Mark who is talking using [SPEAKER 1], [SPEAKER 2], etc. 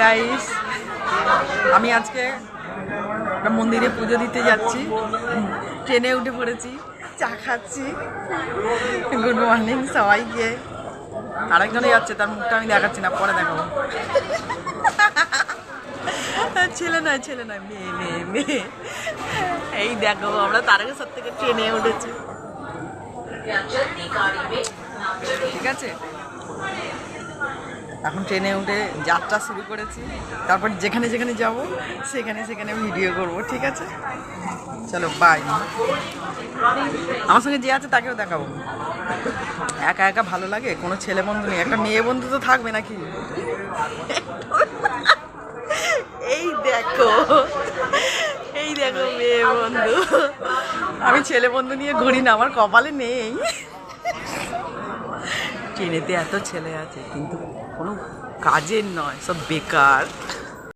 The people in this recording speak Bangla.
[SPEAKER 1] গাইস আমি আজকে একটা মন্দিরে পুজো দিতে যাচ্ছি। ট্রেনে উঠে পড়েছি, চা খাচ্ছি। গুড মর্নিং সবাইকে। আরেকজনে যাচ্ছে, তার মুখটা আমি দেখাচ্ছি না, পরে দেখাবো। ছেলে নয় ছেলে নয়, মেয়ে মেয়ে মেয়ে। এই দেখো, আমরা তারকেশ্বর থেকে ট্রেনে উঠেছি। ঠিক আছে? এখন ট্রেনে উঠে যাত্রা শুরু করেছি। তারপর যেখানে যেখানে যাব, সেখানে সেখানে ভিডিও করব, ঠিক আছে? চলো বাই আমার সঙ্গে যে আছে তাকেও দেখাবো। একা একা ভালো লাগে? কোনো ছেলে বন্ধু নেই। একটা মেয়ে বন্ধু তো থাকবে নাকি? এই দেখো এই দেখো মেয়ে বন্ধু। আমি ছেলে বন্ধু নিয়ে ঘুরি না, আমার কপালে নেই। ট্রেনেতে এত ছেলে আছে কিন্তু কোনো কাজের নয় সব বেকার।